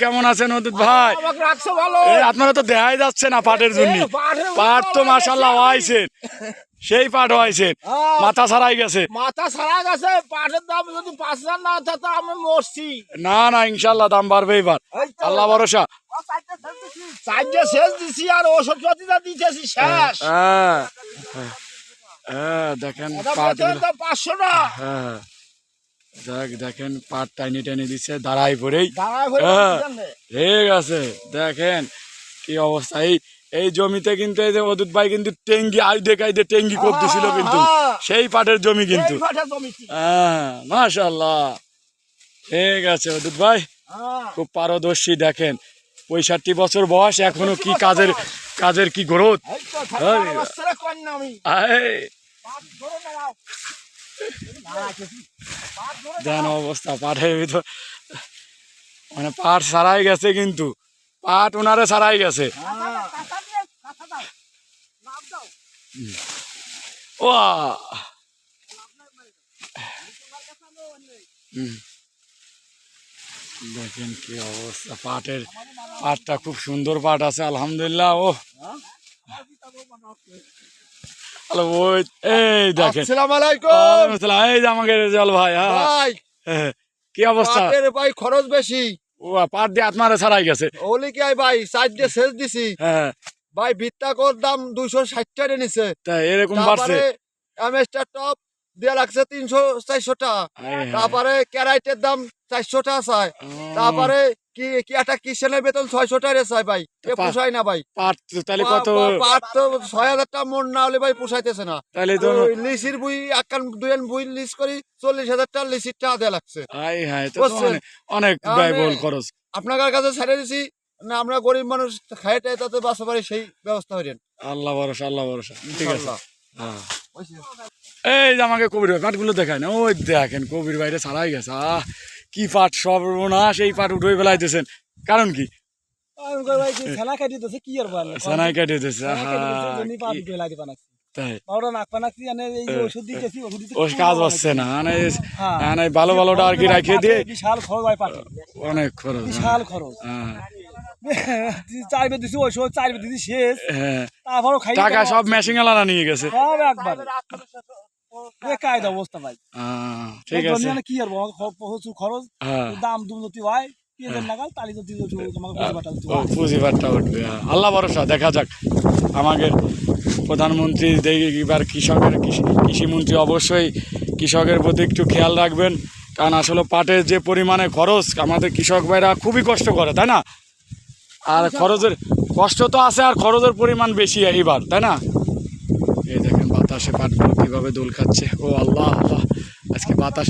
কেমন আছেন অদুত ভাই? আপনারা তো দেখাই যাচ্ছে না পাটের জন্য। পাট তো মাসাল্লাহ হয়েছেন। সেই পাট হয়েছেন। হ্যাঁ। মাথা ছাড়াই গেছে। মাথা সারা গেছে। পাটের দাম যদি পাঁচ হাজার না তো আমি মরছি। না না ইনশাল্লাহ দাম বাড়বে এবার। আল্লাহ ভরসা। চারটে শেষ দিছি। আর ওষুধ পাতিটা দিতেছি শেষ। হ্যাঁ হ্যাঁ। দেখেন বেতন তো পাঁচশো না হ্যাঁ। দেখ দেখেন পাট টাইনি টাইনি দিচ্ছে দাঁড়াই পরেই। ঠিক আছে দেখেন কি অবস্থা। এই এই জমিতে কিন্তু এই যে অদূত ভাই কিন্তু টেঙ্গি আইদে কাইদে টেঙ্গি করতেছিল কিন্তু। সেই পাটের জমি কিন্তু। হ্যাঁ মাশাল্লাহ ঠিক আছে অদূত ভাই। হ্যাঁ। খুব পারদর্শী দেখেন। পঁয়ষট্টি বছর বয়স এখনও কি কাজের কাজের কি গ্রোথ? আমি। দেন অবস্থা, পাটের ভিতর। মানে পাট সারাই গেছে কিন্তু। পাট ওনারে সারাই গেছে। ও। দেখেন কি অবস্থা, পাটের পাটটা খুব সুন্দর পাট আছে, আলহামদুলিল্লাহ ও হ্যালো ওই এই দেখেন। আসসালামু আলাইকুম। আসসালাম। এই যে আমাকে রেজাল ভাই হ্যাঁ। ভাই। কি অবস্থা? পাটের ভাই খরচ বেশি। ও পাট দিয়ে আত্মারে ছাড়াই গেছে। ওলি কি আই ভাই সাইড দিয়ে শেষ দিছি। হ্যাঁ। ভাই ভিত্তা কর দাম দুইশো ষাট টাকা নিছে। এরকম বাড়ছে। তারপরে এমএসটার টপ দিয়ে লাগছে তিনশো চারশো টাকা। তারপরে ক্যারাইটের দাম চারশো টাকা চাই ও, তারপরে কি কি একটা কিষেনের বেতন ছয়শো টাকা চাই ভাই। এ পোষায় না ভাই। পাট তাহলে কত? পা- পা- পাট তো ছয় হাজার টাকা মন না হলে ভাই পোষাইতেছে না। তাহলে তো লিসির বই একান দুই বই লিস করি চল্লিশ হাজার টাকা লিসির টাকা দেওয়া লাগছে। হাই হাই তো তো অনেক- অনেক ব্যয়বহুল খরচ। আপনার কাছে ছেড়ে দিছি না আমরা গরিব মানুষ খাই টাই তাতে বাঁচতে পারি সেই ব্যবস্থা করেন আল্লাহ ভরসা আল্লাহ ভরসা। ঠিক আছে। হ্যাঁ। এই যে আমাকে কবির ভাই পাটগুলো দেখায় না? ওই দেখেন কবির বাইরে ছাড়াই গেছে। আহ কি পাট সর্বনাশ এই পাট উঠে ফেলাইতেছেন। কারণ কি? কাজ হচ্ছে না মানে হ্যাঁ। ভালো ভালোটা আর রাখিয়ে দিয়ে। বিশাল খরচ হয় পাটে। অনেক খরচ বিশাল খরচ। হ্যাঁ। দিছি দিছি শেষ। হ্যাঁ। তারপরও খাই টাকা সব মেশিং আলাদা নিয়ে গেছে। সব একবার। বেকায়দা অবস্থা ভাই। ঠিক আছে। কি আর প্রচুর খরচ দাম দুম যদি হয়। আল্লাহ ভরসা দেখা যাক। আমাদের প্রধানমন্ত্রী এবার কৃষকের কৃষি কৃষিমন্ত্রী অবশ্যই কৃষকের প্রতি একটু খেয়াল রাখবেন। কারণ আসলে পাটের যে পরিমাণে খরচ আমাদের কৃষক ভাইরা খুবই কষ্ট করে তাই না? আর খরচের কষ্ট তো আছে আর খরচের পরিমাণ বেশি এইবার তাই না? এই দেখেন বাতাসে পাটগুলো কীভাবে দোল খাচ্ছে। ও আল্লাহ আল্লাহ। বাতাস